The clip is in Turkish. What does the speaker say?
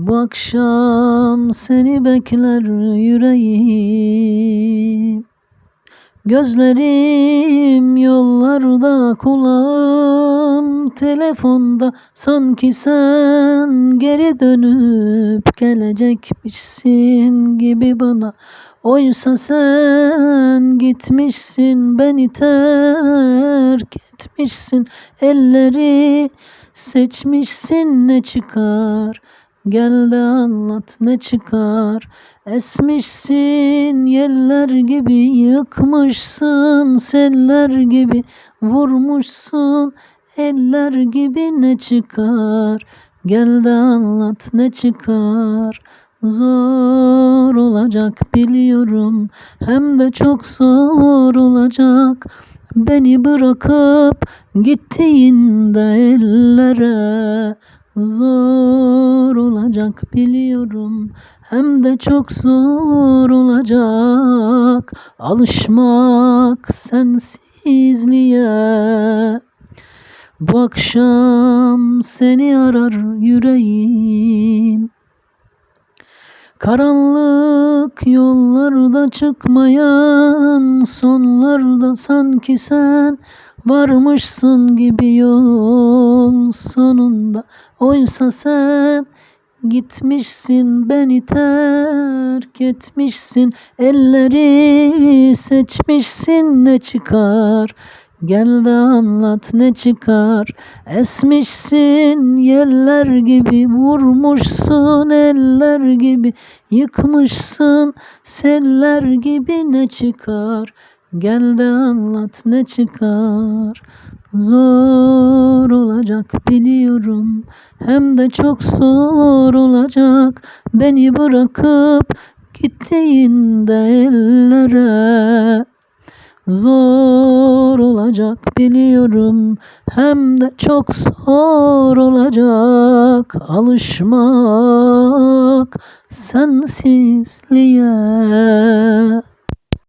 Bu akşam seni bekler yüreğim. Gözlerim yollarda kulağım telefonda. Sanki sen geri dönüp gelecekmişsin gibi bana. Oysa sen gitmişsin beni terk etmişsin. Elleri seçmişsin ne çıkar Gel de anlat ne çıkar. Esmişsin yeller gibi Yıkmışsın seller gibi Vurmuşsun. Eller gibi ne çıkar? Gel de anlat ne çıkar. Zor olacak biliyorum Hem de çok zor olacak. Beni bırakıp gittiğinde ellere Zor olacak biliyorum hem de çok zor olacak alışmak sensizliğe. Bu akşam seni arar yüreğim. Karanlık yollarda çıkmayan sonlarda sanki sen varmışsın gibi yol sonunda oysa sen gitmişsin beni terk etmişsin. Elleri seçmişsin ne çıkar? Gel de anlat ne çıkar? Esmişsin yeller gibi Vurmuşsun eller gibi Yıkmışsın. Seller gibi ne çıkar Gel de anlat ne çıkar. Zor olacak biliyorum. Hem de çok zor olacak. Beni bırakıp gittiğinde ellere. Zor olacak biliyorum. Hem de çok zor olacak. Alışmak sensizliğe.